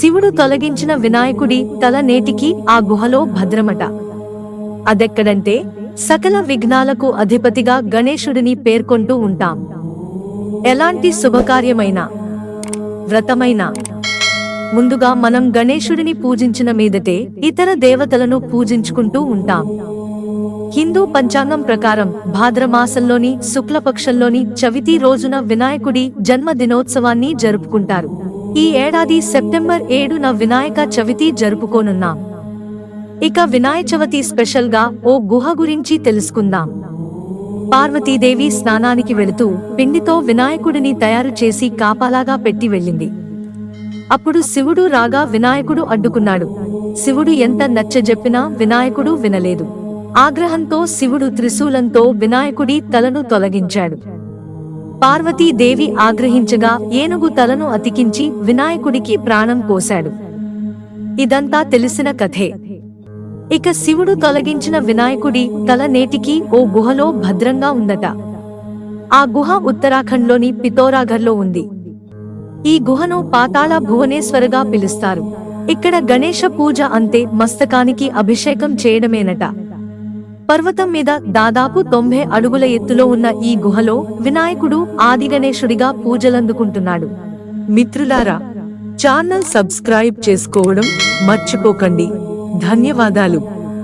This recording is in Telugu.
శివుడు తొలగించిన వినాయకుడి తల నేటికి ఆ గుహలో భద్రమట. అదెక్కడంటే సకల విఘ్నాలకు అధిపతిగా గణేశుడిని పేర్కొంటూ ఉంటాం. ఎలాంటి శుభకార్యమైన వ్రతమైన. ముందుగా మనం గణేశుడిని పూజించిన మీదటే ఇతర దేవతలను పూజించుకుంటూ ఉంటాం. హిందూ పంచాంగం ప్రకారం భాద్రమాసంలోని శుక్లపక్షంలోని చవితి రోజున వినాయకుడి జన్మదినోత్సవాన్ని జరుపుకుంటారు. ఈ ఏడాది సెప్టెంబర్ ఏడున వినాయక చవితి జరుపుకోనున్నాం. ఇక వినాయ చవితి స్పెషల్గా ఓ గుహ గురించి తెలుసుకుందాం. పార్వతీదేవి స్నానానికి వెళుతూ పిండితో వినాయకుడిని తయారు చేసి కాపాలాగా పెట్టి వెళ్ళింది. అప్పుడు శివుడు రాగా వినాయకుడు అడ్డుకున్నాడు. శివుడు ఎంత నచ్చజెప్పినా వినాయకుడు వినలేదు. ఆగ్రహంతో శివుడు త్రిశూలంతో వినాయకుడి తలను తొలగించాడు. పార్వతీదేవి ఆగ్రహించగా ఏనుగు తలను అతికించి వినాయకుడికి ప్రాణం పోశాడు ఇదంతా తెలిసిన కథే. ఇక శివుడు తొలగించిన వినాయకుడి తల నేటికి ఓ గుహలో భద్రంగా ఉందట. ఆ గుహ ఉత్తరాఖండ్లోని పితోరాఘర్లో ఉంది. ఈ గుహను పాతాళ భువనేశ్వరగా పిలుస్తారు. ఇక్కడ గణేష పూజ అంతే మస్తకానికి అభిషేకం చేయడమేనట. పర్వతం మీద దాదాపు తొంభై అడుగుల ఎత్తులో ఉన్న ఈ గుహలో వినాయకుడు ఆది గణేశుడిగా పూజలందుకుంటున్నాడు. మిత్రులారా ఛానల్ సబ్స్క్రైబ్ చేసుకోవడం మర్చిపోకండి. ధన్యవాదాలు.